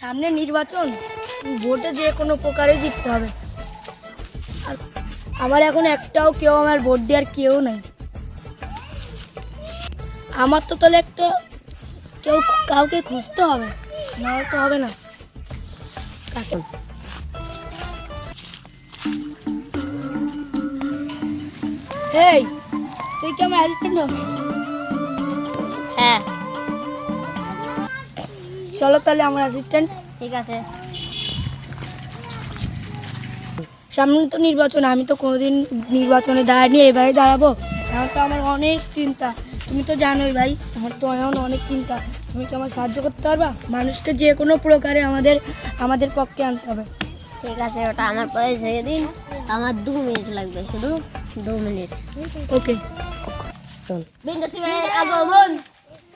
সামনে নির্বাচন, ভোটে যে কোনো প্রকারে জিততে হবে। আর আমার এখন একটাও কেউ আমার ভোট দেওয়ার কেউ নাই। আমার তো তাহলে একটা কেউ কাউকে খুঁজতে হবে না তো হবে না। কাকে? এই, তুই কি আমার চলো তাহলে আমার অ্যাসিস্ট্যান্ট ঠিক আছে। সামনে তো নির্বাচন আমি তো কোনোদিন নির্বাচনে দাঁড়াইনি এবারে দাঁড়াবো। এখন তো আমার অনেক চিন্তা। তুমি তো জানোই ভাই আমার তো এখন অনেক চিন্তা। তুমি কি আমার সাহায্য করতে পারবা? মানুষকে যে কোনো প্রকারে আমাদের আমাদের পক্ষে আনতে হবে। ঠিক আছে ওটা আমার পরে ছেড়ে দিন। আমার দু মিনিট লাগবে শুধু দু মিনিট। ওকে বিন্দাসী ভাইয়ের আগমন।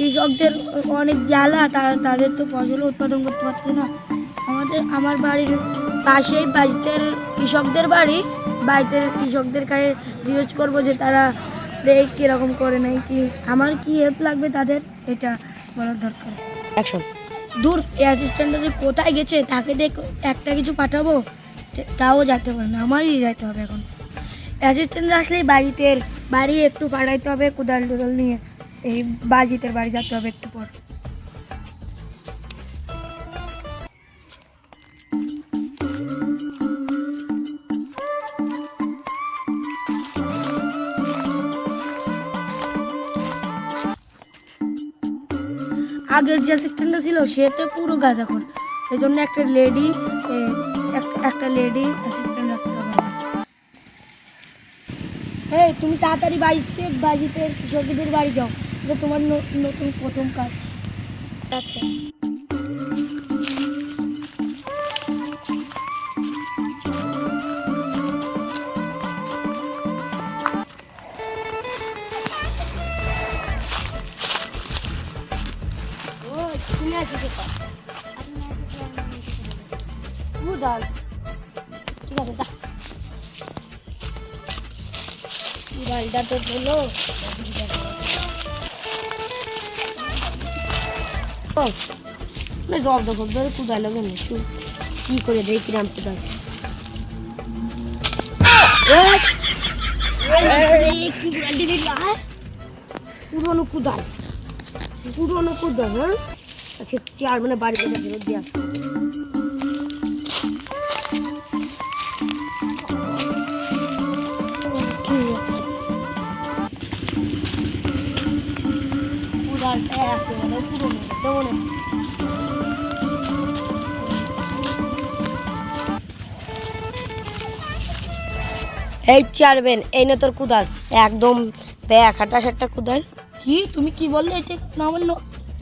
কৃষকদের অনেক জ্বালা তারা তাদের তো ফসল উৎপাদন করতে পারছে না। আমাদের আমার বাড়ির পাশেই বাড়িতের কৃষকদের বাড়ি বাড়িতে কৃষকদের কাছে জিজ্ঞেস করব যে তারা দেখ কীরকম করে নাই কি আমার কি হেল্প লাগবে তাদের? এটা বলার দরকার। অ্যাকশন দূর এই অ্যাসিস্ট্যান্টটা যে কোথায় গেছে তাকে দেখ একটা কিছু পাঠাবো? তাও যেতে পারে না আমারই যাইতে হবে এখন। অ্যাসিস্ট্যান্ট আসলেই বাড়িতে বাড়ি একটু পাঠাইতে হবে কোদাল টোদাল নিয়ে। এই বাজিতের বাড়ি যেতে হবে একটু পর। আগের যে অ্যাসিস্ট্যান্টটা ছিল, সে তো পুরো গাছ এখন এই জন্য একটা লেডি একটা লেডি অ্যাসিস্ট্যান্ট রাখতে হবে এই, তুমি তাড়াতাড়ি বাড়িতে বাজিতে কৃষকদের বাড়ি যাও। এটা তোমার নতুন প্রথম কাজ। আচ্ছা। বুধাল ঠিক আছে দা গাড়িটা তো হলো জব দেখো ধরে কুদাইলো কেন একটু কি করে দেয় কিরাম কুদাল পুরনো কুদাল। পুরনো কুদাল হ্যাঁ? আচ্ছা চেয়ার মানে বাড়িতে যাবে দিয়া কুড়ালটা একেবারে পুরোনো। এই চেয়ারম্যান এই না তোর কুদাল। একদম ব্যাগ হাঁটা সাট্টা কুদাল। কি? তুমি কি বললে এটা? ন-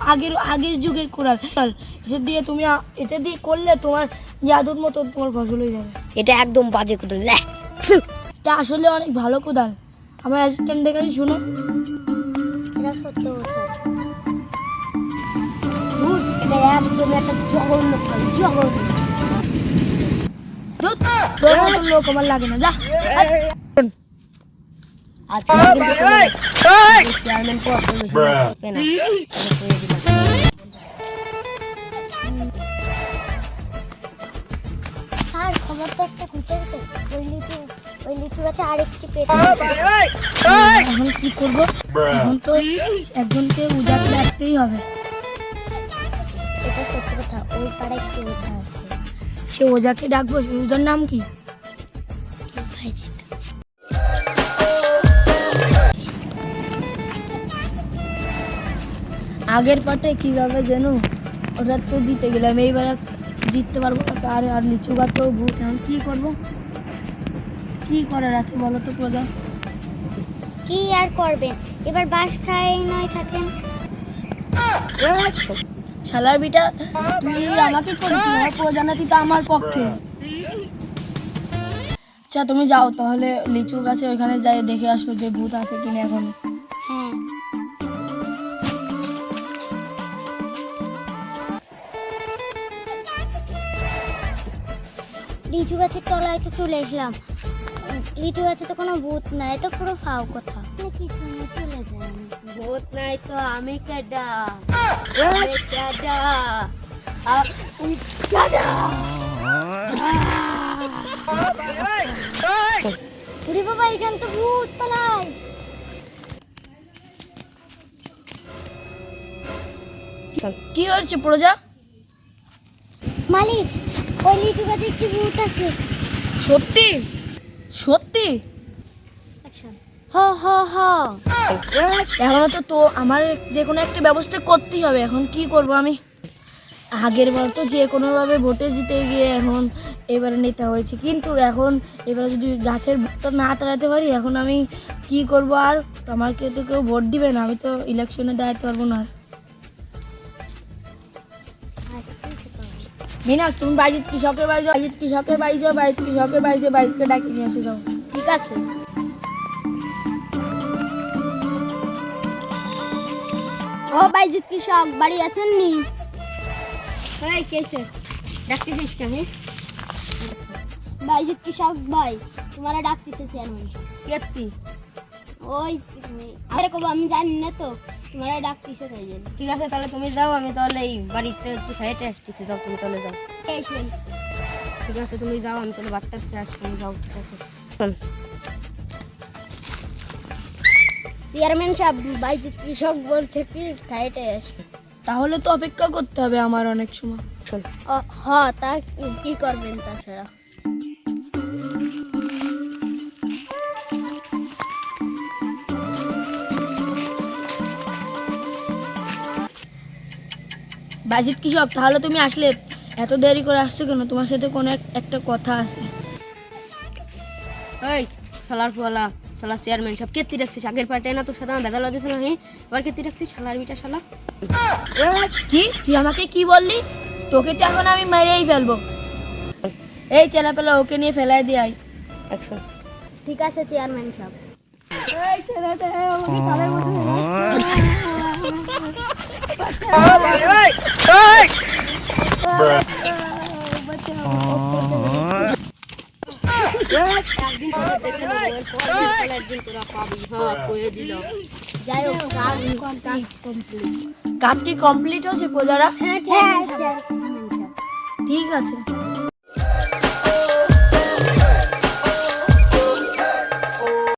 আগের আগের যুগের কোরাল এটা দিয়ে তুমি এটা দিয়ে করলে তোমার জাদুর মতো তোমার ফসল হয়ে যাবে। এটা একদম বাজে কুদাল এটা আসলে অনেক ভালো কোদাল। আমার অ্যাসিস্ট্যান্ট দেখে শুনো। এটা সত্য কথা এটা একদম একটা জঘন্য কোদাল জঘন্য তোর মতো লোক আমার লাগে না যা আচ্ছা কিন্তু চলে যাক। চেয়ারম্যান পর তো বেশি থাকবে না। আমি করে দিলাম। স্যার খবর তো একটা খুঁজে গেছে ওই লিচু ওই লিচু গাছে আরেকটি পেট এখন কি করব এখন তো একজনকে উজাকে রাখতেই হবে ওই পাড়ায় একটু ওঠা আছে সে ওজাকে ডাকবো সে নাম কি? আগের পাটে কীভাবে যেন ওটা তো জিতে গেলাম এইবার জিততে পারব না আর আর লিচু গাছ তো ভূত এখন কি করব? কি করার আছে বলো তো প্রজা? কি আর করবেন? এবার বাস খাই নয় থাকেন। শালার বিটা, তুই আমাকে করি তুই আমার প্রজা না তুই তো আমার পক্ষে। আচ্ছা তুমি যাও, তাহলে লিচু গাছে ওইখানে যাই, দেখে আসো যে ভূত আছে কিনা এখন। হ্যাঁ। লিচু গাছের তলায় তো চলে এসলাম। লিচু গাছে তো কোনো ভূত নাই তো পুরো ফাও কথা। কিছু নেই চলে যাই ভূত নাই তো আমি কেডা? আমি কেডা? আমি কেডা? ওরে বাবা এখান তো ভূত পালাই। কি হয়েছে প্রজা? মালিক ওই লিচু গাছে একটি ভূত আছে। সত্যি? সত্যি? হ হ হ। এখনও তো তো আমার যে কোনো একটা ব্যবস্থা করতেই হবে। এখন কি করব আমি? আগের বার তো যে কোনোভাবে ভোটে জিতে গিয়ে এখন এবারে নেতা হয়েছে। কিন্তু এখন এবারে যদি গাছের তো না তাড়াতে পারি এখন আমি কি করব আর? আমাকে তো কেউ ভোট দিবে না। আমি তো ইলেকশনে দাঁড়াতে পারব না আর। মিনা তুমি বাইজিৎ কৃষকের বাড়ি যাও বাইজিৎ কৃষকের বাড়ি যাও বাইজিৎ কৃষকের বাড়ি যাও বাইজিৎকে ডাকি নিয়ে এসে যাও। ঠিক আছে? ও বাইজিৎ কৃষক বাড়ি আছেন নি? এই কেছে ডাকতেছিস কেন বাইজিৎ কৃষক ভাই তোমারা ডাকতেছে চেয়ারম্যান কেতি ওই আরে কব আমি জানি না তো তোমারা ডাকতেছে তাই জন্য। ঠিক আছে তাহলে তুমি যাও আমি তাহলে এই বাড়িতে একটু খাইতে আসতেছি যাও তুমি তাহলে যাও। ঠিক আছে তুমি যাও আমি তাহলে বাড়িতে থেকে আসছি তুমি যাও ঠিক আছে। চেয়ারম্যান সাহেব বাইজিৎ কৃষক বলছে কি খাইতে আসে তাহলে তো অপেক্ষা করতে হবে আমার অনেক সময়। শোন ও- হ তা কি করবেন তাছাড়া? বাজিত কৃষক তাহলে তুমি আসলে এত দেরি করে আসছো কেন? তোমার সাথে কোনো একটা কথা আছে। এই শালার পোলা শালা চেয়ারম্যান সব কেতি রাখছিস আগের পার্টে না তোর সাথে আমার বেদাল দিয়েছিল হ্যাঁ এবার কেতি রাখছিস শালার বিটা শালা। কি? তুই আমাকে কি বললি? তোকে তো এখন আমি মেরেই ফেলব। এই চেলা পেলা ওকে নিয়ে ফেলাই দিয়ে অ্যাকশন ঠিক আছে চেয়ারম্যান সাহেব। একদিন তোদের দেখে নেব এরপর একদিন তোরা পাবি হ্যাঁ কয়ে দিল যাই হোক কাজ কমপ্লিট কাজ কি কমপ্লিট হয়েছে প্রজারা হ্যাঁ। ঠিক আছে।